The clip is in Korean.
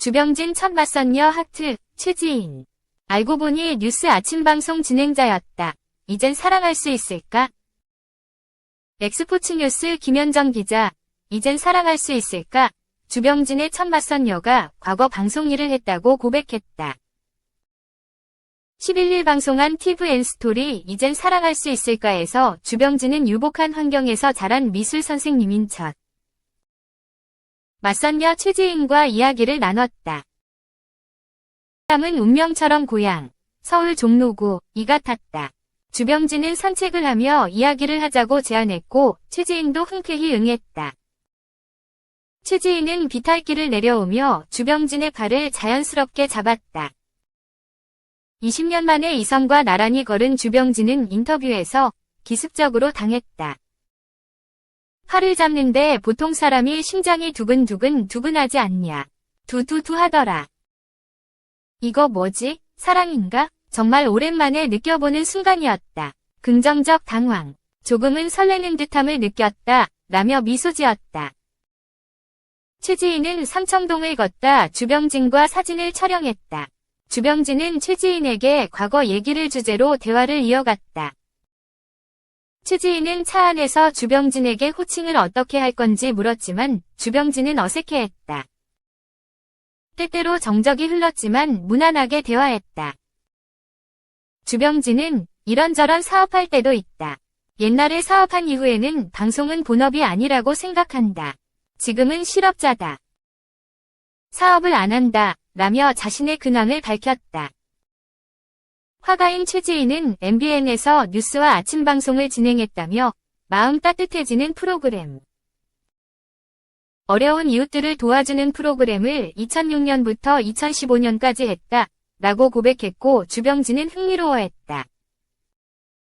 주병진 첫 맞선녀 하트, 최지인. 알고 보니 뉴스 아침 방송 진행자였다. 이젠 사랑할 수 있을까? 엑스포츠 뉴스 김현정 기자. 이젠 사랑할 수 있을까? 주병진의 첫 맞선녀가 과거 방송 일을 했다고 고백했다. 11일 방송한 TVN 스토리 이젠 사랑할 수 있을까에서 주병진은 유복한 환경에서 자란 미술 선생님인 첫. 맞선녀 최지인과 이야기를 나눴다. 사람은 운명처럼 고향, 서울 종로구, 이 같았다. 주병진은 산책을 하며 이야기를 하자고 제안했고 최지인도 흔쾌히 응했다. 최지인은 비탈길을 내려오며 주병진의 발을 자연스럽게 잡았다. 20년 만에 이성과 나란히 걸은 주병진은 인터뷰에서 기습적으로 당했다. 팔을 잡는데 보통 사람이 심장이 두근두근 두근하지 않냐. 두두두 하더라. 이거 뭐지? 사랑인가? 정말 오랜만에 느껴보는 순간이었다. 긍정적 당황. 조금은 설레는 듯함을 느꼈다. 라며 미소 지었다. 최지인은 삼청동을 걷다 주병진과 사진을 촬영했다. 주병진은 최지인에게 과거 얘기를 주제로 대화를 이어갔다. 최지인은 차 안에서 주병진에게 호칭을 어떻게 할 건지 물었지만 주병진은 어색해했다. 때때로 정적이 흘렀지만 무난하게 대화했다. 주병진은 이런저런 사업할 때도 있다. 옛날에 사업한 이후에는 방송은 본업이 아니라고 생각한다. 지금은 실업자다. 사업을 안 한다. 라며 자신의 근황을 밝혔다. 화가인 최지인은 MBN에서 뉴스와 아침 방송을 진행했다며 마음 따뜻해지는 프로그램. 어려운 이웃들을 도와주는 프로그램을 2006년부터 2015년까지 했다. 라고 고백했고 주병진은 흥미로워했다.